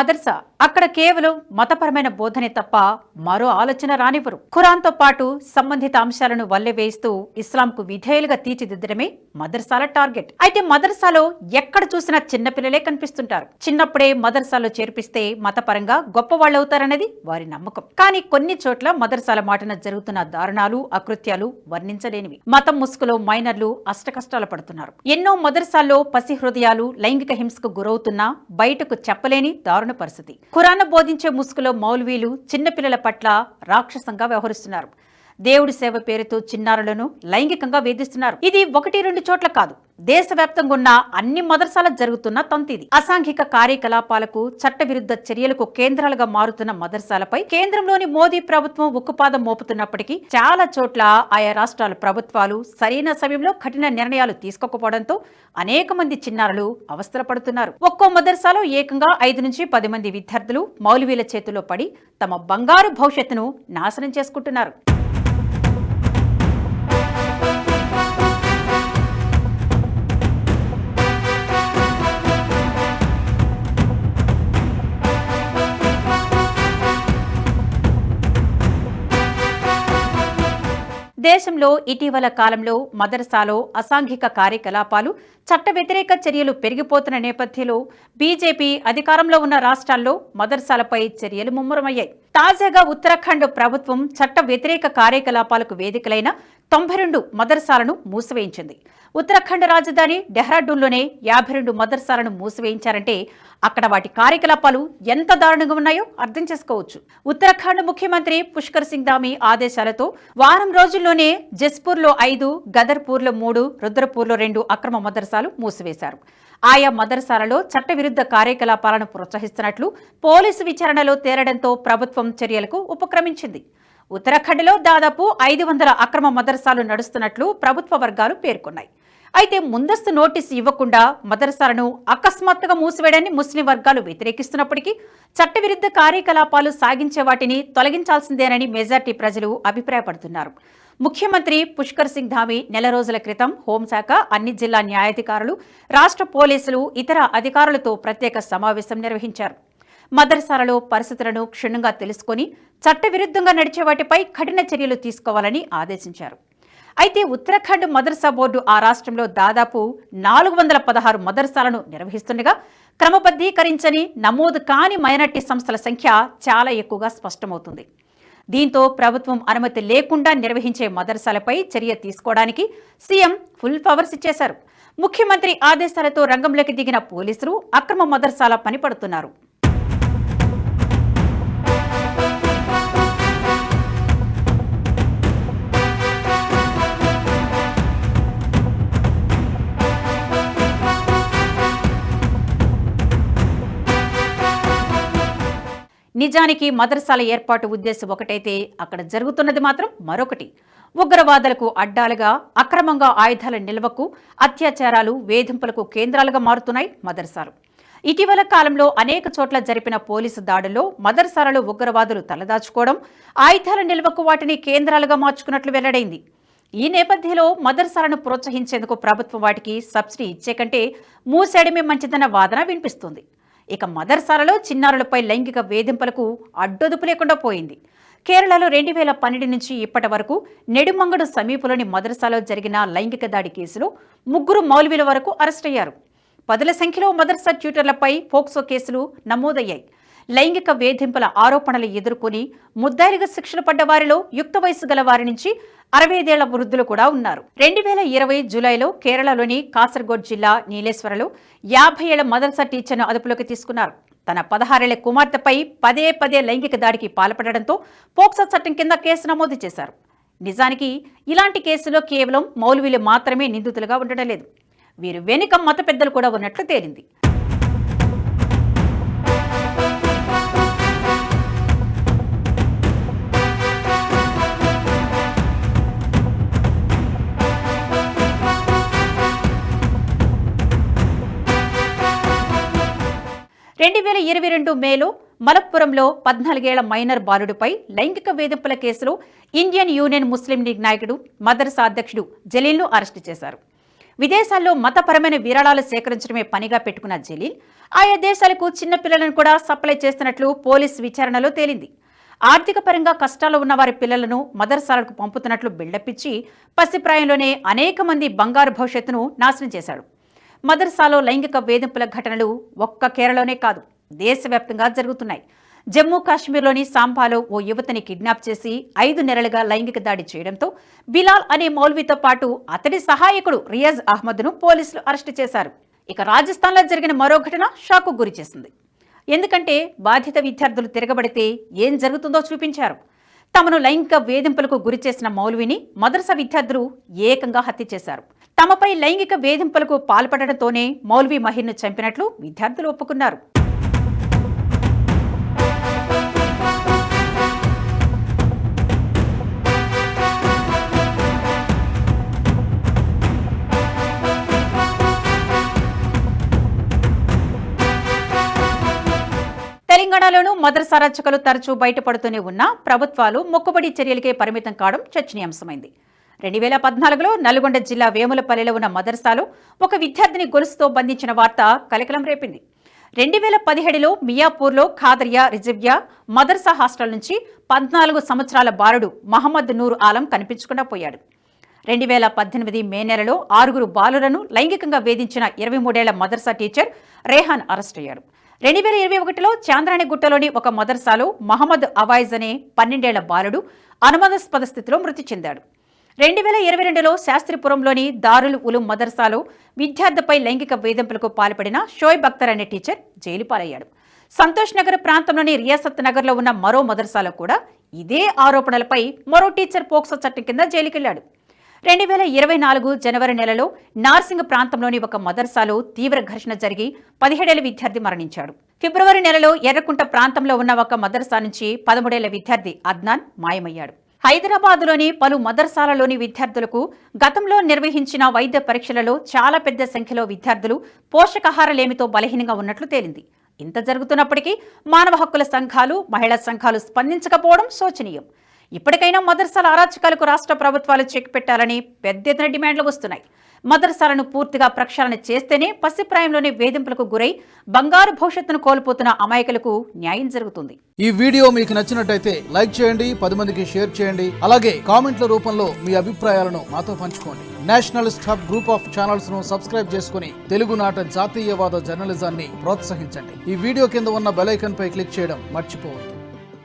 మదర్సా అక్కడ కేవలం మతపరమైన బోధనే తప్ప మరో ఆలోచన రానివ్వరు. ఖురాన్తో పాటు సంబంధిత అంశాలను వల్లెవేయిస్తూ ఇస్లాంకు విధేయులుగా తీర్చిదిద్దడమే మదర్సాల టార్గెట్. అయితే మదర్సాలో ఎక్కడ చూసినా చిన్నపిల్లలే కనిపిస్తుంటారు. చిన్నప్పుడే మదర్సాలో చేర్పిస్తే మతపరంగా గొప్పవాళ్ళవుతారనేది వారి నమ్మకం. కానీ కొన్ని చోట్ల మదర్సాల మాటన జరుగుతున్న దారుణాలు అకృత్యాలు వర్ణించలేనివి. మతం ముసుగులో మైనర్లు అష్టకష్టాలు పడుతున్నారు. ఎన్నో మదర్సాల్లో పసి హృదయాలు లైంగిక హింసకు గురవుతున్నా బయటకు చెప్పలేని దారుణ పరిస్థితి. ఖురాన్ బోధించే ముసుగులో మౌల్వీలు చిన్నపిల్లల పట్ల రాక్షసంగా వ్యవహరిస్తున్నారు. దేవుడి సేవ పేరుతో చిన్నారులను లైంగికంగా వేధిస్తున్నారు. ఇది ఒకటి రెండు చోట్ల కాదు. దేశవ్యాప్తంగా ఉన్న అన్ని మదర్సాల జరుగుతున్న తంతిది. అసాంఘిక కార్యకలాపాలకు చట్టవిరుద్ధ చర్యలకు కేంద్రాలుగా మారుతున్న మదర్సాలపై కేంద్రంలోని మోదీ ప్రభుత్వం ఉక్కుపాదం మోపుతున్నప్పటికీ చాలా చోట్ల ఆయా రాష్ట్రాల ప్రభుత్వాలు సరైన సమయంలో కఠిన నిర్ణయాలు తీసుకోకపోవడంతో అనేక మంది చిన్నారులు అవస్థలు పడుతున్నారు ఒక్కో మదర్సాలో ఏకంగా ఐదు నుంచి పది మంది విద్యార్థులు మౌలవీల చేతిలో పడి తమ బంగారు భవిష్యత్తును నాశనం చేసుకుంటున్నారు. దేశంలో ఇటీవల కాలంలో మదర్సాలో అసాంఘిక కార్యకలాపాలు చట్ట వ్యతిరేక చర్యలు పెరిగిపోతున్న నేపథ్యంలో బీజేపీ అధికారంలో ఉన్న రాష్ట్రాల్లో మదర్సాలపై చర్యలు ముమ్మరమయ్యాయి. తాజాగా ఉత్తరాఖండ్ ప్రభుత్వం చట్ట వ్యతిరేక కార్యకలాపాలకు వేదికలైన తొంభై రెండు మదర్సాలను మూసివేయించింది. ఉత్తరాఖండ్ రాజధాని డెహ్రాడూన్లోనే యాభై రెండు మదర్సాలను మూసివేయించారంటే అక్కడ వాటి కార్యకలాపాలు ఎంత దారుణంగా ఉన్నాయో అర్థం చేసుకోవచ్చు. ఉత్తరాఖండ్ ముఖ్యమంత్రి పుష్కర్ సింగ్ ధామి ఆదేశాలతో వారం రోజుల్లోనే జస్పూర్లో ఐదు గదర్పూర్లో మూడు రుద్రపూర్లో రెండు అక్రమ మదర్సాలు మూసివేశారు. ఆయా మదర్సాలలో చట్టవిరుద్ధ కార్యకలాపాలను ప్రోత్సహిస్తున్నట్లు పోలీసు విచారణలో తేలడంతో ప్రభుత్వం చర్యలకు ఉపక్రమించింది. ఉత్తరాఖండ్లో దాదాపు ఐదు వందల అక్రమ మదర్సాలు నడుస్తున్నట్లు ప్రభుత్వ వర్గాలు పేర్కొన్నాయి. అయితే ముందస్తు నోటీసు ఇవ్వకుండా మదర్సాలను అకస్మాత్తుగా మూసివేయడాన్ని ముస్లిం వర్గాలు వ్యతిరేకిస్తున్నప్పటికీ చట్టవిరుద్ధ కార్యకలాపాలు సాగించే వాటిని తొలగించాల్సిందేనని మెజార్టీ ప్రజలు అభిప్రాయపడుతున్నారు. ముఖ్యమంత్రి పుష్కర్ సింగ్ ధామి నెల రోజుల క్రితం హోంశాఖ అన్ని జిల్లా న్యాయాధికారులు రాష్ట్ర పోలీసులు ఇతర అధికారులతో ప్రత్యేక సమావేశం నిర్వహించారు. మదర్సాలలో పరిస్థితులను క్షుణ్ణంగా తెలుసుకొని చట్టవిరుద్ధంగా నడిచే వాటిపై కఠిన చర్యలు తీసుకోవాలని ఆదేశించారు. అయితే ఉత్తరాఖండ్ మదర్సా బోర్డు ఆ రాష్ట్రంలో దాదాపు నాలుగు వందల పదహారు మదర్సాలను నిర్వహిస్తుండగా క్రమబద్ధీకరించని నమోదు కాని మైనార్టీ సంస్థల సంఖ్య చాలా ఎక్కువగా స్పష్టమవుతుంది. దీంతో ప్రభుత్వం అనుమతి లేకుండా నిర్వహించే మదర్సాలపై చర్య తీసుకోవడానికి సీఎం ఫుల్ పవర్స్ ఇచ్చేశారు. ముఖ్యమంత్రి ఆదేశాలతో రంగంలోకి దిగిన పోలీసులు అక్రమ మదర్సాల పనిపడుతున్నారు. నిజానికి మదర్సాల ఏర్పాటు ఉద్దేశం ఒకటైతే అక్కడ జరుగుతున్నది మాత్రం మరొకటి. ఉగ్రవాదులకు అడ్డాలుగా అక్రమంగా ఆయుధాల నిల్వకు అత్యాచారాలు వేధింపులకు కేంద్రాలుగా మారుతున్నాయి మదర్సాలు. ఇటీవల కాలంలో అనేక చోట్ల జరిపిన పోలీసు దాడుల్లో మదర్సాలలో ఉగ్రవాదులు తలదాచుకోవడం ఆయుధాల నిల్వకు వాటిని కేంద్రాలుగా మార్చుకున్నట్లు వెల్లడైంది. ఈ నేపథ్యంలో మదర్సాలను ప్రోత్సహించేందుకు ప్రభుత్వం వాటికి సబ్సిడీ ఇచ్చే కంటే మూసేయడమే మంచిదన్న వాదన వినిపిస్తుంది. ఇక మదర్సాలలో చిన్నారులపై లైంగిక వేధింపులకు అడ్డొదుపు లేకుండా పోయింది. కేరళలో రెండు వేల పన్నెండు నుంచి ఇప్పటి వరకు నెడుమంగడు సమీపంలోని మదర్సాలో జరిగిన లైంగిక దాడి కేసులో ముగ్గురు మౌలవీల వరకు అరెస్ట్ అయ్యారు. పదుల సంఖ్యలో మదర్సా ట్యూటర్లపై పోక్సో కేసులు నమోదయ్యాయి. లైంగిక వేధింపుల ఆరోపణలు ఎదుర్కొని ముద్దాయిలుగా శిక్షలు పడ్డ వారిలో యుక్త వయసు గల వారి నుంచి అరవై ఐదేళ్ళ వృద్ధులు కూడా ఉన్నారు. రెండు వేల ఇరవై జూలైలో కేరళలోని కాసర్గోడ్ జిల్లా నీలేశ్వరలో యాభై ఏళ్ళ మదర్సా టీచర్ను అదుపులోకి తీసుకున్నారు. తన పదహారేళ్ళ కుమార్తెపై పదే పదే లైంగిక దాడికి పాల్పడడంతో పోక్సో చట్టం కింద కేసు నమోదు చేశారు. నిజానికి ఇలాంటి కేసులో కేవలం మౌలవీలు మాత్రమే నిందితులుగా ఉండడం లేదు. వీరు వెనుక మత పెద్దలు కూడా ఉన్నట్లు తేలింది. రెండు వేల ఇరవై రెండు మేలో మలప్పురంలో పద్నాలుగేళ్ళ మైనర్ బాలుడిపై లైంగిక వేధింపుల కేసులో ఇండియన్ యూనియన్ ముస్లిం లీగ్ నాయకుడు మదర్సా అధ్యక్షుడు జలీల్ను అరెస్టు చేశారు. విదేశాల్లో మతపరమైన విరాళాలు సేకరించడమే పనిగా పెట్టుకున్న జలీల్ ఆయా దేశాలకు చిన్న పిల్లలను కూడా సప్లై చేస్తున్నట్లు పోలీస్ విచారణలో తేలింది. ఆర్థిక పరంగా కష్టాలు ఉన్న వారి పిల్లలను మదర్సాలకు పంపుతున్నట్లు బిల్డప్ ఇచ్చి పసిప్రాయంలోనే అనేక మంది బంగారు భవిష్యత్తును నాశనం చేశాడు. మదర్సాలో లైంగిక వేధింపుల ఘటనలు ఒక్క కేరళలోనే కాదు దేశవ్యాప్తంగా జరుగుతున్నాయి. జమ్మూ కాశ్మీర్లోని సాంబాలో ఓ యువతిని కిడ్నాప్ చేసి ఐదు నెలలుగా లైంగిక దాడి చేయడంతో బిలాల్ అనే మౌల్వీతో పాటు అతడి సహాయకుడు రియాజ్ అహ్మద్ను పోలీసులు అరెస్టు చేశారు. ఇక రాజస్థాన్లో జరిగిన మరో ఘటన షాకు గురి చేసింది. ఎందుకంటే బాధిత విద్యార్థులు తిరగబడితే ఏం జరుగుతుందో చూపించారు. తమను లైంగిక వేధింపులకు గురి చేసిన మౌల్విని మదర్సా విద్యార్థులు ఏకంగా హత్య చేశారు. తమపై లైంగిక వేధింపులకు పాల్పడటంతోనే మౌల్వి మహిర్ను చంపినట్లు విద్యార్థులు ఒప్పుకున్నారు. తెలంగాణలోనూ మదర్సా రచకలు తరచూ బయటపడుతూనే ఉన్నా ప్రభుత్వాలు మొక్కుబడి చర్యలకే పరిమితం కావడం చర్చనీయాంశమైంది. రెండు వేల పద్నాలుగులో నల్గొండ జిల్లా వేములపల్లిలో ఉన్న మదర్సాలో ఒక విద్యార్థిని గొలుసుతో బంధించిన వార్త కలకలం రేపింది. రెండు వేల పదిహేడులో మియాపూర్లో ఖాదరియా రిజివ్యా మదర్సా హాస్టల్ నుంచి పద్నాలుగు సంవత్సరాల బాలుడు మహమ్మద్ నూర్ ఆలం కనిపించకుండా పోయాడు. రెండు వేల పద్దెనిమిది మే నెలలో ఆరుగురు బాలులను లైంగికంగా వేధించిన ఇరవై మూడేళ్ళ మదర్సా టీచర్ రేహాన్ అరెస్ట్ అయ్యాడు. రెండు వేల ఇరవై ఒకటిలో చాంద్రాణిగుట్టలోని ఒక మదర్సాలో మహమ్మద్ అవాయిజ్ అనే పన్నెండేళ్ళ బాలుడు అనుమానాస్పద స్థితిలో మృతి చెందాడు. రెండు వేల ఇరవై రెండులో శాస్త్రిపురంలోని దారుల్ ఉలుం మదర్సాలో విద్యార్థిపై లైంగిక వేధింపులకు పాల్పడిన షోయబ్ అఖ్తర్ అనే టీచర్ జైలు పాలయ్యాడు. సంతోష్ నగర్ ప్రాంతంలోని రియాసత్ నగర్లో ఉన్న మరో మదర్సాలో కూడా ఇదే ఆరోపణలపై మరో టీచర్ పోక్సో చట్టం కింద జైలుకెళ్ళాడు. రెండు వేల ఇరవై నాలుగు జనవరి నెలలో నార్సింగ్ ప్రాంతంలోని ఒక మదర్సాలో తీవ్ర ఘర్షణ జరిగి పదిహేడేళ్ళ విద్యార్థి మరణించాడు. ఫిబ్రవరి నెలలో ఎర్రకుంట ప్రాంతంలో ఉన్న ఒక మదర్సా నుంచి పదమూడేళ్ళ విద్యార్థి అద్నాన్ మాయమయ్యాడు. హైదరాబాద్లోని పలు మదర్సాలలోని విద్యార్థులకు గతంలో నిర్వహించిన వైద్య పరీక్షలలో చాలా పెద్ద సంఖ్యలో విద్యార్థులు పోషకాహారలేమితో బలహీనంగా ఉన్నట్లు తేలింది. ఇంత జరుగుతున్నప్పటికీ మానవ హక్కుల సంఘాలు మహిళా సంఘాలు స్పందించకపోవడం శోచనీయం. ఇప్పటికైనా మదర్సాల అరాచకాలకు రాష్ట్ర ప్రభుత్వాలు చెక్ పెట్టాలని పెద్ద ఎత్తున డిమాండ్లు వస్తున్నాయి. మదర్సాలను పూర్తిగా ప్రక్షాళన చేస్తేనే పసిప్రాయంలోనే వేధింపులకు గురై బంగారు భవిష్యత్తును కోల్పోతున్న అమాయకులకు న్యాయం జరుగుతుంది. ఈ వీడియో మీకు నచ్చినట్టయితే లైక్ చేయండి పది మందికి షేర్ చేయండి. అలాగే కామెంట్ల రూపంలో మీ అభిప్రాయాలను మాతో పంచుకోండి. నేషనల్ స్టాప్ గ్రూప్ ఆఫ్ ఛానల్స్ను సబ్స్క్రైబ్ చేసుకుని తెలుగునాట జాతీయవాద జర్నలిజాన్ని ప్రోత్సహించండి. ఈ వీడియో కింద ఉన్న బెలైకన్ పై క్లిక్ చేయడం మర్చిపోవద్దు.